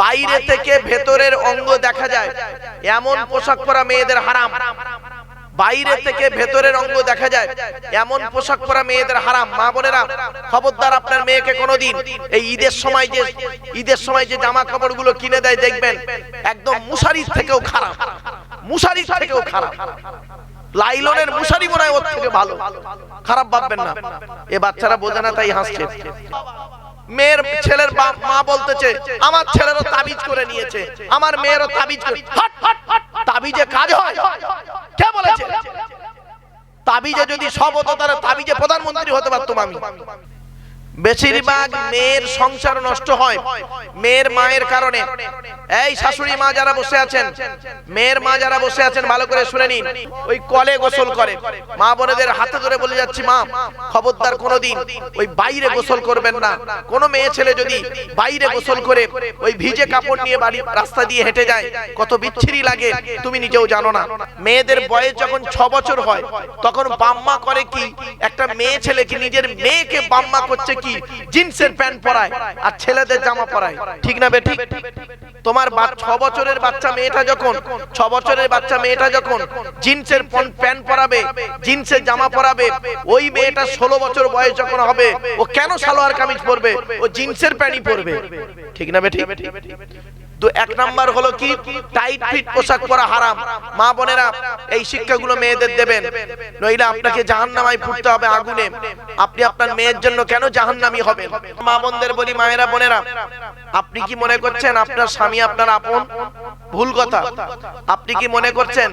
বাইরে থেকে ভেতরের অঙ্গ দেখা যায়। এমন পোশাক পরা মেয়েদের হারাম। বাইরে থেকে ভেতরের অঙ্গ দেখা যায়। এমন পোশাক পরা মেয়েদের হারাম। মা বোনেরা, খবরদার আপনার মেয়েকে কোনোদিন এই ঈদের সময় যে, ঈদের সময় যে জামা কাপড়গুলো কিনে দেয়, দেখবেন একদম মুশারির থেকেও খারাপ। মুশারির থেকেও খারাপ। লাইলনের মুশারি মনে হয় ওর থেকে ভালো। খারাপ ভাববেন না। এ বাচ্চারা বোঝে না, তাই হাসছে। মেয়ের ছেলের মা বলতেছে, আমার ছেলেরও তাবিজ করে নিয়েছে, আমার মেয়েরও তাবিজ তাবিজে কাজ হয়? কে বলেছে? তাবিজে যদি সব হতো, তাহলে তাবিজে প্রধানমন্ত্রী হতে পারতো আমি। বেশিরভাগ মেয়ের সংসার নষ্ট হয়। মেয়ের মায়ের কারণে। এই শাশুড়ি মা যারা বসে আছেন মেয়ের মা যারা বসে আছেন ভালো করে শুনে নিন। ওই কলে গোসল করে। মা বোনেদের হাতে ধরে বলে যাচ্ছি মা খবরদার কোনোদিন ওই বাইরে গোসল করবেন না। কোনো মেয়ে ছেলে যদি বাইরে গোসল করে ওই ভিজে কাপড় নিয়ে বাড়ি রাস্তা দিয়ে হেঁটে যায় কত বিচ্ছিরি লাগে তুমি নিজেও জানো না। মেয়েদের বয়স যখন ছ বছর হয় তখন বাম্মা করে কি একটা মেয়ে ছেলেকে নিজের মেয়েকে বাম্মা করছে কি? জিন্সের প্যান্ট পরায় আর ছেলেদের জামা পরায়। ঠিক না বেঠিক তোমার ছ বছরের বাচ্চা মেয়েটা যখন, ছ বছরের বাচ্চা মেয়েটা যখন জিন্সের প্যান্ট পরাবে, জিন্সের জামা পরাবে, ওই মেয়েটা ষোলো বছর বয়স যখন হবে, ও কেন সালোয়ার কামিজ পরবে? ও জিন্সের প্যান্টই পরবে। ঠিক না বেঠিক তো এক নাম্বার হলো কি? টাইট ফিট পোশাক পরা হারাম। মা বোনেরা, এই শিক্ষাগুলো মেয়েদের দেবেন। নইলে আপনাকে জাহান্নামায় ফুটতে হবে আগুনে। আপনি আপনার মেয়ের জন্য কেন জাহান্নামী হবেন? মা বোনদের বলি, মায়েরা বোনেরা, আপনি কি মনে করছেন আপনার স্বামী আপনার আপন? ভুল কথা। আপনি কি মনে করছেন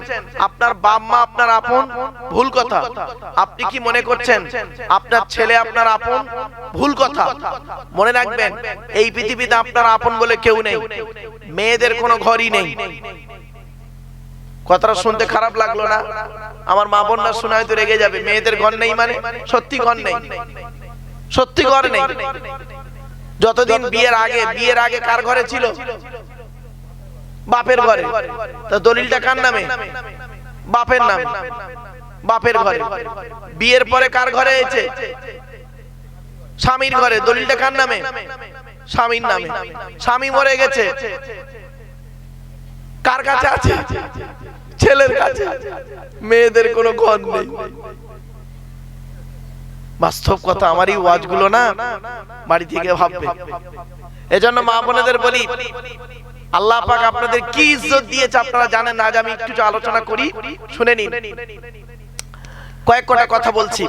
আপনার বাপ মা আপনার আপন? ভুল কথা। আপনি কি মনে করছেন আপনার ছেলে আপনার আপন? ভুল কথা। মনে রাখবেন, এই পৃথিবীতে আপনার আপন বলে কেউ নেই। মেয়েদের কোনো ঘরই নেই। কথাটা শুনতে খারাপ লাগল না। আমার মা বোনরা শোনা হয়তো রেগে যাবে। মেয়েদের ঘর নেই মানে? সত্যি ঘর নেই। সত্যি ঘর নেই। যতদিন বিয়ের আগে বিয়ের আগে কার ঘরে ছিল? বাপের ঘরে। তা দলিলটা কার নামে? বাপের নামে। বাপের ঘরে। বিয়ের পরে কার ঘরে এসেছে? স্বামীর ঘরে। দলিলটা কার নামে? স্বামীর নামে। স্বামী মরে গেছে। কার কাছে আছে? ছেলের কাছে। মেয়েদের কোনো ঘর নেই। বাস্তব কথা আমার এই ওয়াজগুলো না? বাড়ি থেকে ভাববে। এজন্য মা বোনেদের বলি আল্লাহ পাক আপনাদের কি ইজ্জত দিয়েছে আপনারা জানেন না? আজ আমি একটু আলোচনা করি। শুনে নিন। কয়েক কটা কথা বলছি।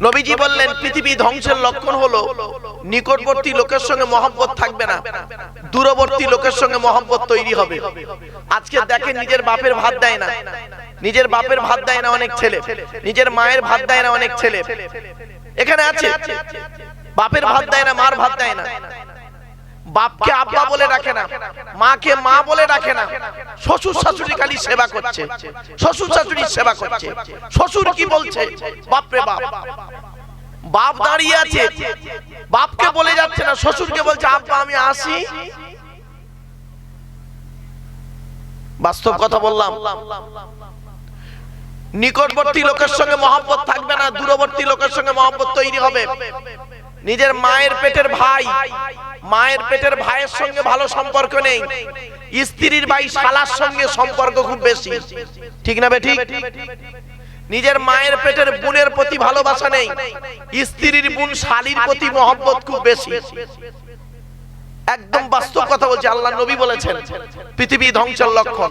নবীজি বললেন, পৃথিবী ধ্বংসের লক্ষণ হলো নিকটবর্তী লোকের সঙ্গে মহব্বত থাকবে না, দূরবর্তী লোকের সঙ্গে মহব্বত তৈরি হবে। আজকে দেখেন, নিজের বাপের ভাত দেয় না, নিজের বাপের ভাত দেয় না অনেক ছেলে, নিজের মায়ের ভাত দেয় না অনেক ছেলে। এখানে আছে, বাপের ভাত দেয় না, মার ভাত দেয় না। বাপকে আব্বা বলে ডাকে না মাকে মা বলে ডাকে না। শ্বশুর শাশুড়ি খালি সেবা করছে। শ্বশুর শাশুড়ির সেবা করছে। শ্বশুর কি বলছে? বাপরে বাপ। বাপ। দাঁড়িয়ে আছে। বাপকে বলে যাচ্ছে না। শ্বশুরকে বলছে আব্বা আমি আসি। বাস্তব কথা বললাম। নিকটবর্তী লোকের সঙ্গে মহব্বত থাকবে না। দূরবর্তী লোকের সঙ্গে মহব্বত তৈরি হবে। নিজের মায়ের পেটের ভাই। মায়ের পেটের ভাইয়ের সঙ্গে ভালো সম্পর্ক নেই। স্ত্রীর ভাই শালার সঙ্গে সম্পর্ক খুব বেশি। ঠিক না বেঠিক নিজের মায়ের পেটের বোনের প্রতি ভালোবাসা নেই। স্ত্রীর বোন শালির প্রতি মহব্বত খুব বেশি। একদম বাস্তব কথা বলছে আল্লাহ নবী বলেছেন পৃথিবী ধ্বংসের লক্ষণ।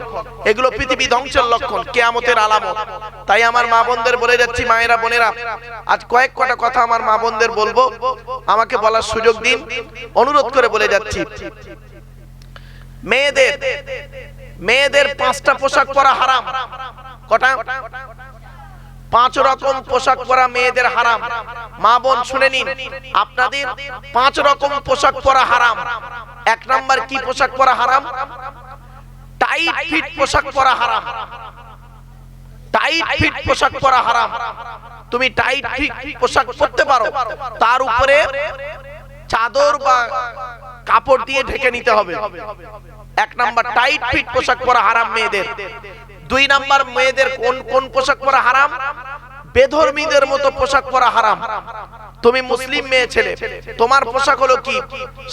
এগুলো পৃথিবী ধ্বংসের লক্ষণ কেয়ামতের আলামত। তাই আমার মা বোনদের বলে যাচ্ছি মায়েরা বোনেরা আজ কয়েক কটা কথা আমার মা বোনদের বলব। আমাকে বলার সুযোগ দিন। অনুরোধ করে বলে যাচ্ছি। মেয়েদের মেয়েদের পাঁচটা পোশাক পরা হারাম। কটা? পাঁচ রকম পোশাক পরা মেয়েদের হারাম। মা বোন, শুনে নিন, আপনাদের পাঁচ রকম পোশাক পরা হারাম। এক নাম্বার কি পোশাক পরা হারাম? টাইট ফিট পোশাক পরা হারাম। টাইট ফিট পোশাক পরা হারাম। তুমি টাইট ফিট পোশাক পরতে পারো। তার উপরে চাদর বা কাপড় দিয়ে ঢেকে নিতে হবে। এক নাম্বার, টাইট ফিট পোশাক পরা হারাম মেয়েদের। দুই নাম্বার মেয়েদের কোন কোন পোশাক পরা হারাম? বেধর্মীদের মতো পোশাক পরা হারাম। তুমি মুসলিম মেয়ে ছেলে, তোমার পোশাক হলো কি?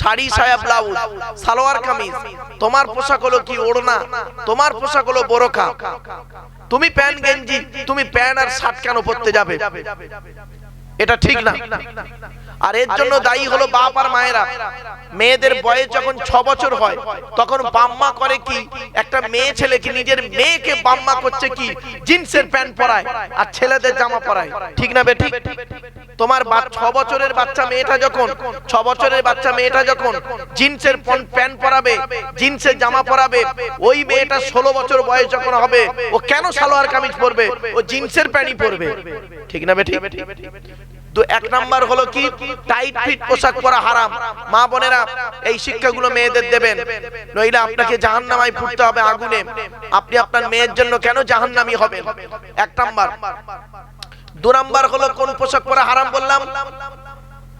শাড়ি, সায়া, ব্লাউজ, সালোয়ার, কামিজ। তোমার পোশাক হলো কি? ওড়না। তোমার পোশাক হলো বোরকা তুমি প্যান্ট গেঞ্জি, তুমি প্যান্ট আর শার্ট কেন পরতে যাবে? এটা ঠিক না। আর এর জন্য দায়ী হলো বাপ আর মায়েরা মেয়েদের বয়স যখন ছ বছর হয় তখন বাম্মা করে কি একটা মেয়ে ছেলেকে নিজের মেয়েকে বাম্মা করছে কি জিন্সের প্যান্ট পরায় আর ছেলেদের জামা পরায় ঠিক না বেঠিক তোমার বা- ছ বছরের বাচ্চা মেয়েটা যখন ছ বছরের বাচ্চা মেয়েটা যখন জিন্সের প্যান্ট পরাবে জিন্সের জামা পরাবে ওই মেয়েটা ষোলো বছর বয়স যখন হবে ও কেন সালোয়ার কামিজ পরবে ও জিন্সের প্যান্টই পরবে ঠিক না বেঠিক তো এক নাম্বার হলো কি? টাইট ফিট পোশাক পরা হারাম। মা এই শিক্ষাগুলো মেয়েদের দেবেন। আপনাকে জাহান্নামায় হবে আপনি আপনার মেয়ের জন্য কেন জাহান্নামী দু নাম্বার হলো কোন পোশাক পরা হারাম বললাম?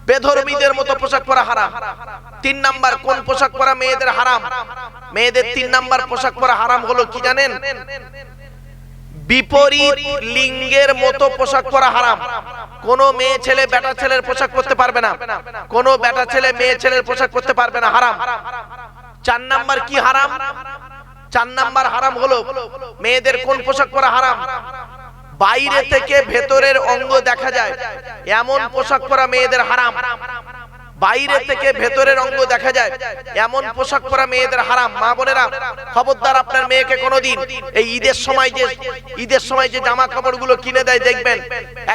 বেধর্মীদের মতো পোশাক পরা হারাম। তিন নাম্বার, কোন পোশাক পরা মেয়েদের হারাম? মেয়েদের তিন নাম্বার পোশাক পরা হারাম হলো কি জানেন? বিপরীত লিঙ্গের মতো পোশাক পরা হারাম। কোন মেয়ে ছেলে বেটা ছেলের পোশাক পরতে পারবে না। কোন বেটা ছেলে মেয়ে ছেলের পোশাক পরতে পারবে না। হারাম। চার নাম্বার কি হারাম? চার নাম্বার হারাম হলো মেয়েদের কোন পোশাক পরা হারাম? বাইরে থেকে ভেতরের অঙ্গ দেখা যায়। এমন পোশাক পরা মেয়েদের হারাম। বাইরে থেকে ভেতরের অঙ্গ দেখা যায়। এমন পোশাক পরা মেয়েদের হারাম। মা বোনেরা খবরদার আপনার মেয়েকে কোনোদিন এই ঈদের সময় যে ঈদের সময় যে জামা কাপড়গুলো কিনে দেয় দেখবেন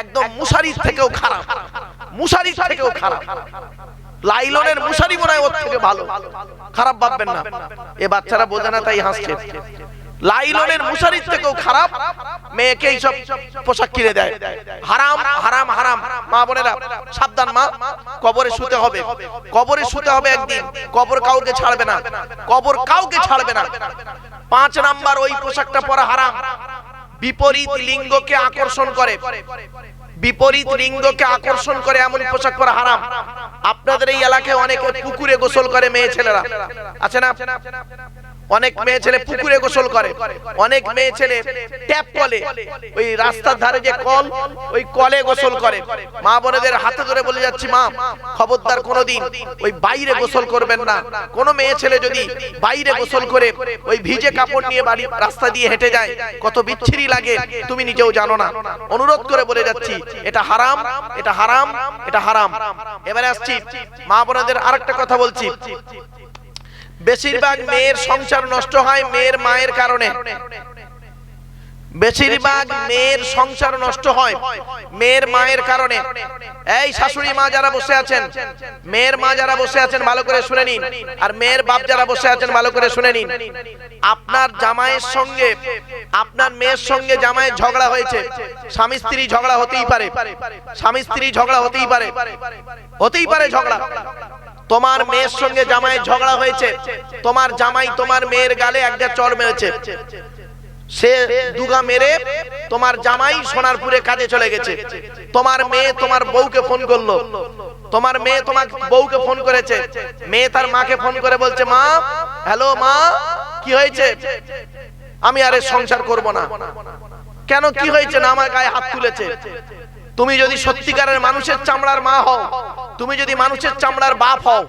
একদম মুশারির থেকেও খারাপ। মুশারির থেকেও খারাপ। লাইলনের মুশারি মনে হয় ওর থেকে ভালো। খারাপ ভাববেন না। এ বাচ্চারা বোঝে না তাই হাসছে। লাইলনের মুশারির থেকেও খারাপ মেয়েকে এইসব পোশাক কিনে দেয়। হারাম হারাম হারাম মা বোনেরা সাবধান মা কবরে শুতে হবে। কবরে শুতে হবে একদিন। কবর কাউকে ছাড়বে না। কবর কাউকে ছাড়বে না। পাঁচ নাম্বার ওই পোশাকটা পরা হারাম। বিপরীত লিঙ্গকে আকর্ষণ করে। বিপরীত লিঙ্গকে আকর্ষণ করে এমন পোশাক পরা হারাম। আপনাদের এই এলাকায় অনেকে পুকুরে গোসল করে মেয়ে ছেলেরা। আছে না। অনেক মেয়ে ছেলে পুকুরে গোসল করে। অনেক মেয়ে ছেলে ট্যাপ কলে। ওই রাস্তার ধারে যে কল ওই কলে গোসল করে। মা বোনেদের হাতে ধরে বলে যাচ্ছি মা খবরদার কোনোদিন ওই বাইরে গোসল করবেন না। কোনো মেয়ে ছেলে যদি বাইরে গোসল করে ওই ভিজে কাপড় নিয়ে বাড়ি রাস্তা দিয়ে হেঁটে যায়। কত বিচ্ছিরি লাগে তুমি নিজেও জানো না। অনুরোধ করে বলে যাচ্ছি এটা হারাম এটা হারাম এটা হারাম। এবারে আসছি। মা বোনেদের আরেকটা কথা বলছি। বেশিরভাগ মেয়ের সংসার নষ্ট হয় মেয়ের মায়ের কারণে। বেশিরভাগ মেয়ের সংসার নষ্ট হয় মেয়ের মায়ের কারণে। এই শাশুড়ি মা যারা বসে আছেন, মেয়ের মা যারা বসে আছেন, ভালো করে শুনে নিন। আর মেয়ের বাপ যারা বসে আছেন, ভালো করে শুনে নিন। আপনার জামাইয়ের সঙ্গে, আপনার মেয়ের সঙ্গে জামাইয়ের ঝগড়া হয়েছে। স্বামী স্ত্রী ঝগড়া হতেই পারে। স্বামী স্ত্রী ঝগড়া হতেই পারে। হতেই পারে ঝগড়া। তোমার মেয়ের সঙ্গে জামাই ঝগড়া হয়েছে। তোমার জামাই তোমার মেয়ের গালে একটা চর মেরেছে। সে দুগা মেরে তোমার জামাই সোনারপুরে কাজে চলে গেছে। তোমার মেয়ে তোমার বউকে ফোন করল। তোমার মেয়ে তোমার বউকে ফোন করেছে। মেয়ে তার মাকে ফোন করে বলছে, মা, হ্যালো মা, কি হয়েছে? আমি আরে সংসার করব না। কেন কি হয়েছে না আমার গায়ে হাত তুলেছে? তুমি যদি সত্যিকারের মানুষের চামড়ার মা হও তুমি যদি মানুষের চামড়ার বাপ হও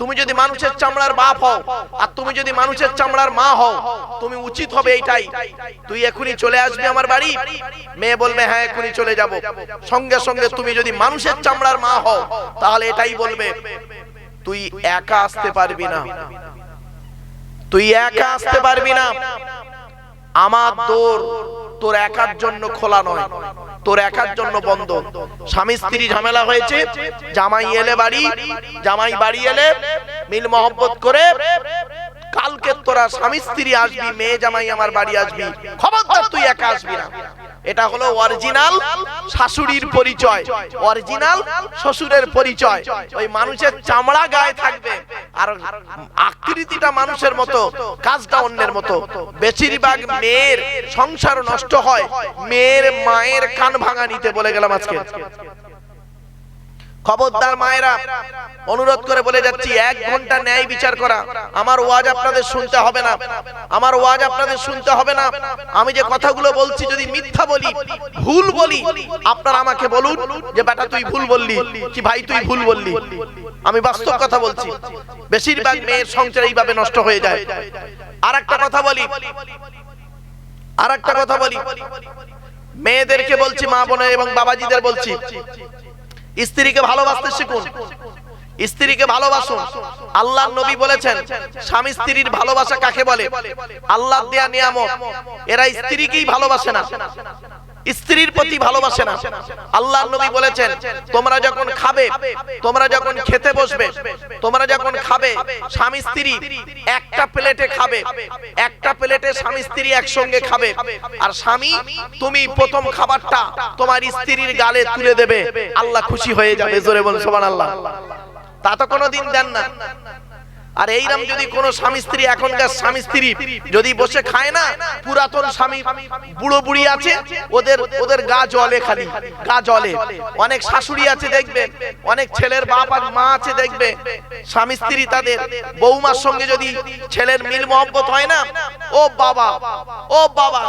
তুমি যদি মানুষের চামড়ার বাপ হও আর তুমি যদি মানুষের চামড়ার মা হও তুমি উচিত হবে এইটাই। তুই এখনই চলে আসবি আমার বাড়ি। মেয়ে বলবে হ্যাঁ এখনই চলে যাব। সঙ্গে সঙ্গে তুমি যদি মানুষের চামড়ার মা হও তাহলে এটাই বলবে তুই একা আসতে পারবি না। তুই একা আসতে পারবি না। আমার দোর তোর একার জন্য খোলা নয়, তোর একার জন্য বন্ধ। স্বামী স্ত্রী ঝামেলা হয়েছে, জামাই এলে বাড়ি, জামাই বাড়ি এলে মিল মহব্বত করে কালকে তোরা স্বামী স্ত্রী আসবি, মেয়ে জামাই আমার বাড়ি আসবি। খবরদার, তুই একা আসবি না। এটা হলো অরিজিনাল শাশুড়ির পরিচয়। অরিজিনাল শ্বশুরের পরিচয়। ওই মানুষের চামড়া গায়ে থাকবে। আর আকৃতিটা মানুষের মতো, কাজটা অন্যের মতো। বেশিরভাগ মেয়ের সংসার নষ্ট হয়। মেয়ের মায়ের কান ভাঙা নিতে বলে গেলাম আজকে। খবরদার মায়েরা, অনুরোধ করে বলে যাচ্ছি, এক ঘণ্টা ন্যায় বিচার করা। আমার ওয়াজ আপনাদের শুনতে হবে না। আমার ওয়াজ আপনাদের শুনতে হবে না। আমি যে কথাগুলো বলছি, যদি মিথ্যা বলি, ভুল বলি, আপনারা আমাকে বলুন যে, বেটা, তুই ভুল বললি। কি, ভাই, তুই ভুল বললি? আমি বাস্তব কথা বলছি। বেশিরভাগ মেয়ের সংসার এইভাবে নষ্ট হয়ে যায়। আর একটা কথা বলি। আর একটা কথা বলি। মেয়েদেরকে বলছি, মা বোনের এবং বাবাজিদের বলছি স্ত্রীকে ভালোবাসতে শিখুন। স্ত্রীকে ভালোবাসুন। আল্লাহ নবী বলেছেন, স্বামী স্ত্রীর ভালোবাসা কাকে বলে? আল্লাহ দেয়া নিয়ামক এরা স্ত্রীকেই ভালোবাসে না। স্ত্রীর প্রতি ভালোবাসে না। আল্লাহ নবী বলেছেন তোমরা যখন খাবে তোমরা যখন খেতে বসবে তোমরা যখন খাবে স্বামী স্ত্রী একটা প্লেটে খাবে একটা প্লেটে স্বামী স্ত্রী একসঙ্গে খাবে। আর স্বামী তুমি প্রথম খাবারটা তোমার স্ত্রীর গালে তুলে দেবে। আল্লাহ খুশি হয়ে যাবে জোরে বল সোমান আল্লাহ তা তো কোনোদিন দেন না। আর এইরকম যদি কোন স্বামী স্ত্রী এখনকার স্বামী স্ত্রী যদি বসে খায় না পুরাতন স্বামী বুড়ো বুড়ি আছে ওদের ওদের গা জলে খালি গা জলে। অনেক শাশুড়ি আছে দেখবে অনেক ছেলের বাপ আর মা আছে দেখবে স্বামী স্ত্রী তাদের বৌমার সঙ্গে যদি ছেলের মিল মহব্বত হয় না ও বাবা ও বাবা।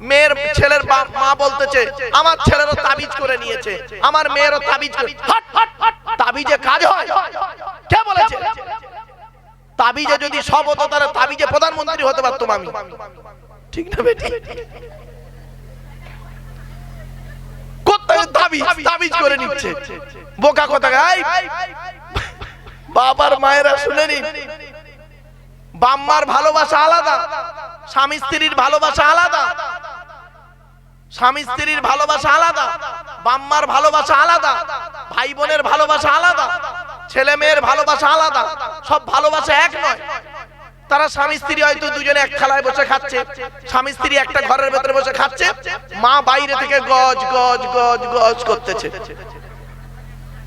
মেয়ের ছেলের বাপ মা বলতেছে আমার ছেলেরও তাবিজ করে নিয়েছে আমার মেয়েরও তাবিজ তাবিজে কাজ হয়। তাবিজে যদি সব হতো তাহলে তাবিজে প্রধানমন্ত্রী হতে পারতাম আমি। ঠিক না বেটি? বোকা বাবার মায়েরা বাম্মার ভালোবাসা আলাদা, স্বামী স্ত্রীর ভালোবাসা আলাদা, স্বামী স্ত্রীর ভালোবাসা আলাদা, বাম্মার ভালোবাসা আলাদা, ভাই বোনের ভালোবাসা আলাদা। ছেলে মেয়ের ভালোবাসা আলাদা, সব ভালোবাসা এক নয়। তারা স্বামী স্ত্রী হয়তো দুজনে এক খেলায় বসে খাচ্ছে, স্বামী স্ত্রী একটা ঘরের ভেতরে বসে খাচ্ছে, মা বাইরে থেকে গজ গজ গজ গজ করতেছে।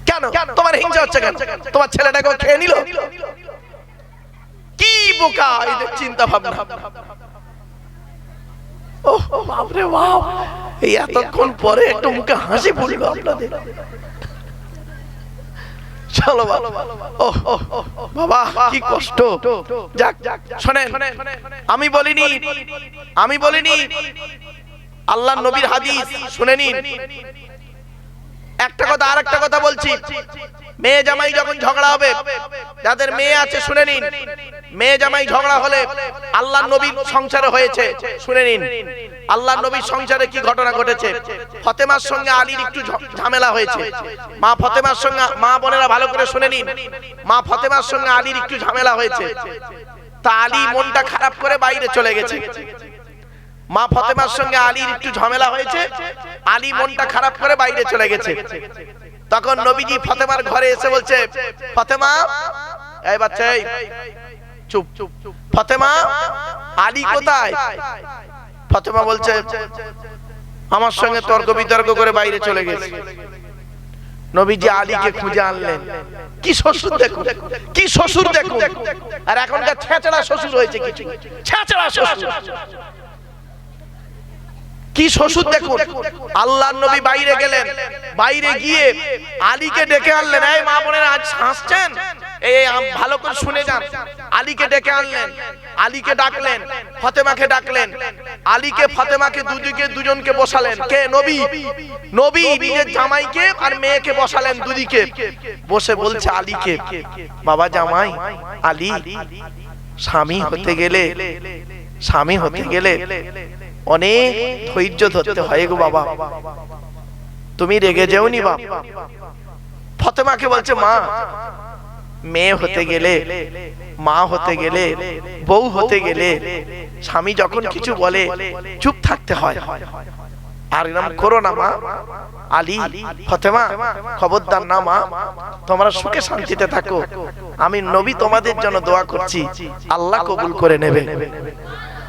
কেন? তোমার হিংসা হচ্ছে কেন? তোমার ছেলেটাকে খেয়ে নিল? কি বোকা এদের চিন্তা ভাবনা ওহ, বাপরে বাপ, এই এতক্ষণ পরে একটু মুখে হাসি পড়ল আপনাদের। চলো বাবা, কি কষ্ট। যাক, শোনেন, আমি বলিনি আমি বলিনি আল্লাহ নবীর হাদিস, শুনে নিন। একটা কথা আর একটা কথা বলছি। মেয়ে জামাই যখন ঝগড়া হবে, যাদের মেয়ে আছে, শুনে নিন। মেয়ে জামাই ঝগড়া হলে আল্লাহ নবীর সংসারে হয়েছে। শুনে নিন আল্লাহ নবীর সংসারে কি ঘটনা ঘটেছে? ফতেমার সঙ্গে আলীর একটু ঝামেলা হয়েছে। মা ফতেমার সঙ্গে মা বোনেরা ভালো করে শুনে নিন মা ফতেমার সঙ্গে আলীর একটু ঝামেলা হয়েছে। তা আলী মনটা খারাপ করে বাইরে চলে গেছে। মা ফতেমার সঙ্গে আলীর একটু ঝামেলা হয়েছে আলী মনটা খারাপ করে বাইরে চলে গেছে। তখন নবীজি ফতেমার ঘরে এসে বলছে ফতেমা এই বাচ্চা এই, চুপ ফতেমা আলী কোথায়? ফতেমা বলছে আমার সঙ্গে তর্ক বিতর্ক করে বাইরে চলে গেছে। নবীজি আলীকে খুঁজে আনলেন। কি শ্বশুর দেখুন? কি শ্বশুর দেখুন? আর এখনকার ছেঁচড়া শ্বশুর হয়েছে কিছু। ছেঁচড়া শ্বশুর। কি শ্বশুর দেখুন? আল্লাহ নবী বাইরে গেলেন। বাইরে গিয়ে আলীকে ডেকে আনলেন। এই মা বোনের আজ হাসছেন? এই ভালো করে শুনে যান। আলীকে ডেকে আনলেন। আলীকে ডাকলেন, ফতেমাকে ডাকলেন। আলীকে, ফতেমাকে দুদিকে দুজনকে বসালেন। কে? নবী। নবী নিজের জামাইকে আর মেয়েকে বসালেন দুদিকে। বসে বলছে, আলীকে, বাবা জামাই, আলী, স্বামী হতে গেলে, স্বামী হতে গেলে অনেক ধৈর্য ধরতে হয় গো বাবা। তুমি রেগে যেওনি বাপ। ফতেমাকে বলছে, মা মেয়ে হতে গেলে মা হতে গেলে বউ হতে গেলে স্বামী যখন কিছু বলে চুপ থাকতে হয়। আর এরম করো না মা। আলী ফতেমা খবরদার না মা। তোমরা সুখে শান্তিতে থাকো। আমি নবী তোমাদের জন্য দোয়া করছি। আল্লাহ কবুল করে নেবে।